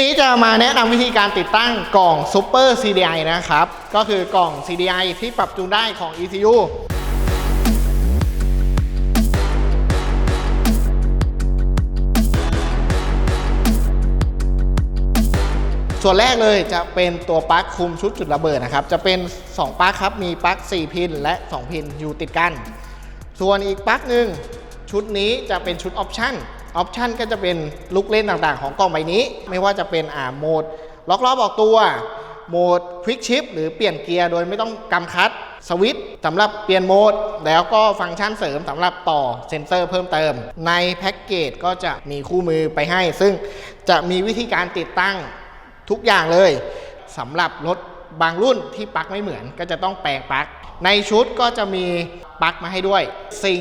นี้จะมาแนะนำวิธีการติดตั้งกล่อง Super CDI นะครับ ก็คือกล่อง CDI ที่ปรับจูนได้ของ ECU ส่วนแรกเลยจะเป็นตัวปลั๊กคุมชุดจุดระเบิดนะครับ จะเป็น 2ปลั๊กครับ มีปลั๊ก 4 พิน และ 2 พินอยู่ติดกัน ส่วนอีกปลั๊กหนึ่งชุดนี้จะเป็นชุดออปชั่น ออปชันก็จะเป็นลูกเล่นต่างๆ ของกล่องใบนี้ ไม่ว่าจะเป็นอ่าโหมด ล็อกล้อบอกตัว โหมดควิกชิปหรือเปลี่ยนเกียร์โดยไม่ต้องกำคัดสวิตสำหรับเปลี่ยนโหมด แล้วก็ฟังก์ชันเสริมสำหรับต่อเซ็นเซอร์เพิ่มเติม ในแพ็กเกจก็จะมีคู่มือไปให้ ซึ่งจะมีวิธีการติดตั้งทุกอย่างเลยสำหรับรถบางรุ่นที่ปลั๊กไม่เหมือนก็จะต้องแปลงปลั๊กในชุดก็จะมีปลั๊กมาให้ด้วย สิ่ง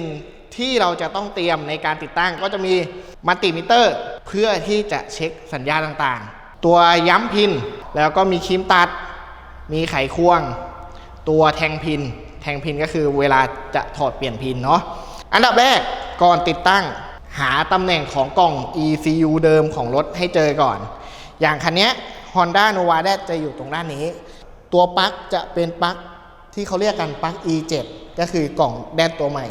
ที่เราจะต้องเตรียมในการติดตั้งก็จะมีมัลติมิเตอร์ เพื่อที่จะเช็คสัญญาณต่างๆ ตัวย้ำพิน แล้วก็มีครีมตัด มีไขควง ตัวแทงพิน แทงพินก็คือเวลาจะถอดเปลี่ยนพินเนาะอันดับแรกก่อนติดตั้งหาตำแหน่งของกล่อง ECU เดิมของรถให้เจอก่อน อย่างคันนี้ Honda Nova d a จะอยู่ตรงด้านนี้ ตัวปลั๊กจะเป็นปลั๊กที่เขาเรียกกันปลั๊ก E7 ก็คือกล่องแดนตัวใหม่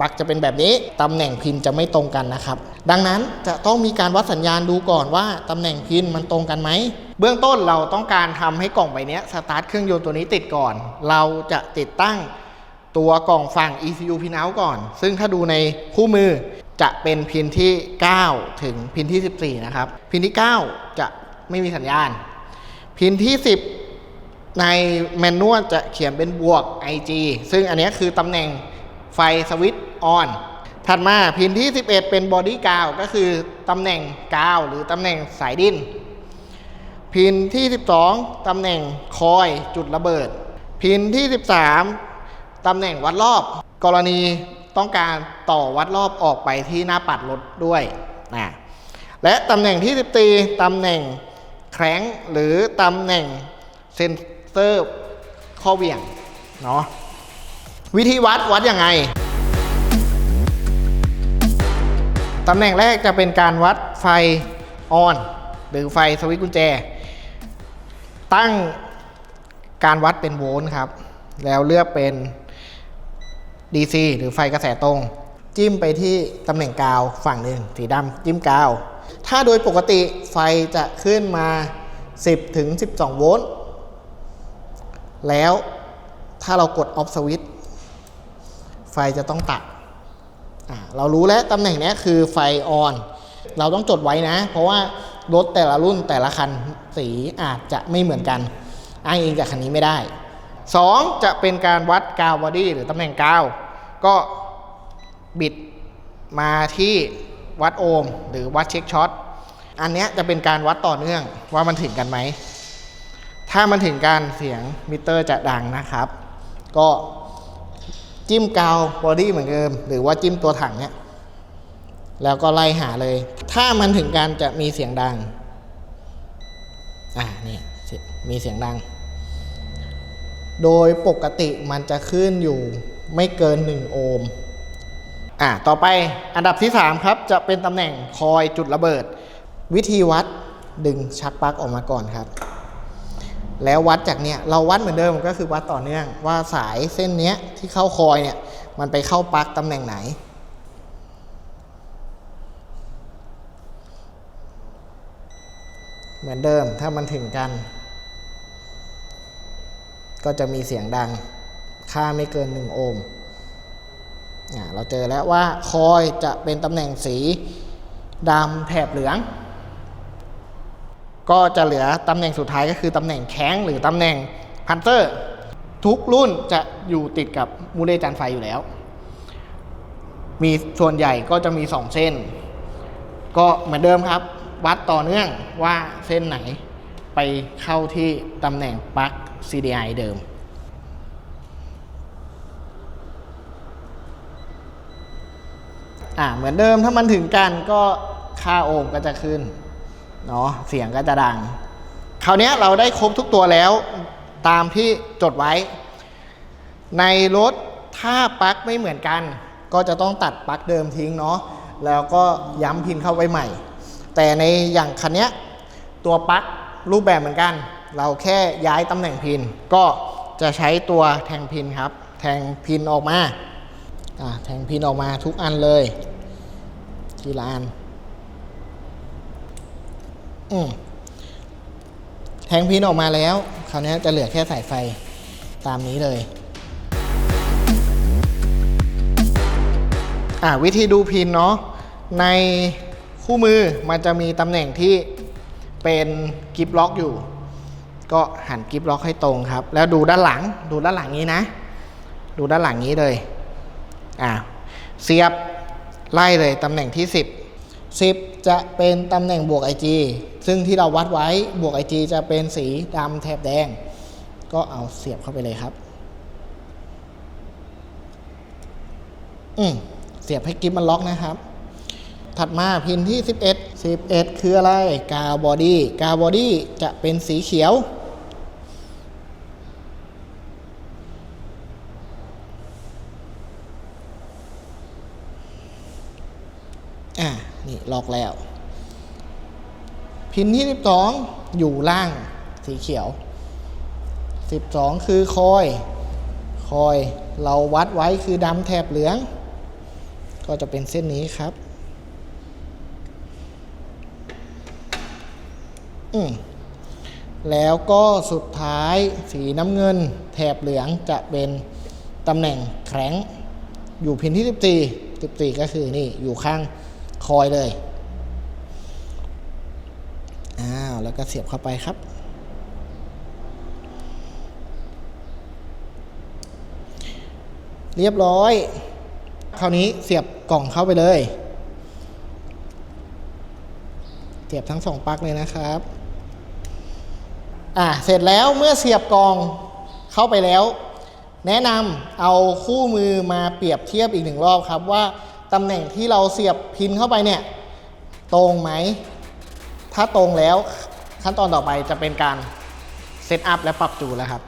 ปลั๊กจะเป็นแบบนี้ตำแหน่งพินจะไม่ตรงกันนะครับ ดังนั้นจะต้องมีการวัดสัญญาณดูก่อนว่าตำแหน่งพินมันตรงกันไหมเบื้องต้นเราต้องการทำให้กล่องใบเนี้ยสตาร์ทเครื่องยนต์ตัวนี้ติดก่อน เราจะติดตั้งตัวกล่องฝั่ง ECU pin out ก่อน ซึ่งถ้าดูในคู่มือจะเป็นพินที่ 9 ถึงพินที่ 14 นะครับ พินที่ 9 จะไม่มีสัญญาณ พินที่ 10 ในแมนนวลจะเขียนเป็นบวก IG ซึ่งอันนี้คือตำแหน่ง ไฟสวิตช์ออนถัดมาพินที่ 11 เป็นบอดี้กาวก็คือตำแหน่งกาวหรือตำแหน่งสายดิน พินที่ 12 ตำแหน่งคอยจุดระเบิด พินที่ 13 ตำแหน่งวัดรอบ กรณีต้องการต่อวัดรอบออกไปที่หน้าปัดรถด้วยนะและตำแหน่งที่ 14 ตำแหน่งแคร้งหรือตำแหน่งเซนเซอร์ข้อเหวี่ยงเนาะ วิธีวัดวัดยังไง ตำแหน่งแรกจะเป็นการวัดไฟออน หรือไฟสวิตช์กุญแจ ตั้งการวัดเป็นโวลต์ครับ แล้วเลือกเป็น DC หรือไฟกระแสตรง จิ้มไปที่ตำแหน่งกาวฝั่งหนึ่งสีดำจิ้มกาว ถ้าโดยปกติไฟจะขึ้นมา 10 ถึง 12 โวลต์ แล้วถ้าเรากดออฟสวิต ไฟจะต้องตัด เรารู้แล้วตำแหน่งนี้คือไฟออน เราต้องจดไว้นะ เพราะว่ารถแต่ละรุ่นแต่ละคันสีอาจจะไม่เหมือนกัน อ้างอิงจากคันนี้ไม่ได้ 2 จะเป็นการวัดกาวบอดี้หรือตำแหน่งกาว ก็บิดมาที่วัดโอห์มหรือวัดเช็คช็อต อันนี้จะเป็นการวัดต่อเนื่องว่ามันถึงกันไหม ถ้ามันถึงการเสียงมิเตอร์จะดังนะครับ ก็ จิ้มกาวบอดี้เหมือนเดิม หรือว่าจิ้มตัวถังเนี่ยแล้วก็ไล่หาเลย ถ้ามันถึงการจะมีเสียงดัง อ่านี่มีเสียงดัง โดยปกติมันจะขึ้นอยู่ไม่เกิน 1 โอห์ม อ่าต่อไปอันดับที่ 3 ครับ จะเป็นตำแหน่งคอยจุดระเบิด วิธีวัดดึงชักปลั๊กออกมาก่อนครับ แล้ววัดจากเนี้ยเราวัดเหมือนเดิมก็คือวัดต่อเนื่องว่าสายเส้นเนี้ยที่เข้าคอยเนี่ยมันไปเข้าปลั๊กตำแหน่งไหน เหมือนเดิมถ้ามันถึงกัน ก็จะมีเสียงดังค่าไม่เกิน 1 โอห์มอ่าเราเจอแล้วว่าคอยจะเป็นตำแหน่งสีดำแถบเหลือง ก็จะเหลือตำแหน่งสุดท้ายก็คือตำแหน่งแข้งหรือตำแหน่งพันเตอร์ ทุกรุ่นจะอยู่ติดกับมูเลจานไฟอยู่แล้ว มีส่วนใหญ่ก็จะมี 2 เส้น ก็เหมือนเดิมครับ วัดต่อเนื่องว่าเส้นไหนไปเข้าที่ตำแหน่งปลั๊ก CDI เดิม อ่าเหมือนเดิมถ้ามันถึงกันก็ค่าโอห์มก็จะขึ้น เนาะเสียงก็จะดัง คราวนี้เราได้ครบทุกตัวแล้วตามที่จดไว้ ในรถถ้าปลั๊กไม่เหมือนกัน ก็จะต้องตัดปลั๊กเดิมทิ้งเนาะแล้วก็ย้ำพินเข้าไว้ใหม่ แต่ในอย่างคันนี้ตัวปลั๊กรูปแบบเหมือนกัน เราแค่ย้ายตำแหน่งพิน ก็จะใช้ตัวแทงพินครับ แทงพินออกมาแทงพินออกมาทุกอันเลยทีละอัน อืมแทงพินออกมาแล้วคราวนี้จะเหลือแค่สายไฟตามนี้เลยอ่าวิธีดูพินเนาะในคู่มือมันจะมีตำแหน่งที่เป็นกิฟล็อกอยู่ ก็หันกิฟล็อกให้ตรงครับ แล้วดูด้านหลังดูด้านหลังนี้นะ ดูด้านหลังนี้เลยอ่าเสียบไล่เลยตำแหน่งที่ 10 10 จะเป็นตำแหน่งบวก IG ซึ่งที่เราวัดไว้บวก IG จะเป็นสีดำแถบแดง ก็เอาเสียบเข้าไปเลยครับอืมเสียบให้กิฟมันล็อกนะครับ ถัดมาพินที่ 11 11 คืออะไร กาวบอดี้ กาวบอดี้จะเป็นสีเขียว อะนี่ล็อกแล้ว พินที่ 12 อยู่ล่างสีเขียว 12 คือคอย คอยเราวัดไว้คือดำแถบเหลือง ก็จะเป็นเส้นนี้ครับ อืมแล้วก็สุดท้ายสีน้ำเงิน แถบเหลืองจะเป็นตำแหน่งแข็งอยู่พินที่ 14 14 ก็คือนี่อยู่ข้าง คอยเลย อ้าว แล้วก็เสียบเข้าไปครับ เรียบร้อย คราวนี้เสียบกล่องเข้าไปเลย เสียบทั้งสองปลั๊กเลยนะครับ อะเสร็จแล้วเมื่อเสียบกล่องเข้าไปแล้ว แนะนำเอาคู่มือมาเปรียบเทียบอีกหนึ่งรอบครับว่า ตำแหน่งที่เราเสียบพินเข้าไปเนี่ย ตรงไหม ถ้าตรงแล้วขั้นตอนต่อไปจะเป็นการเซตอัพและปรับจูนแล้วครับ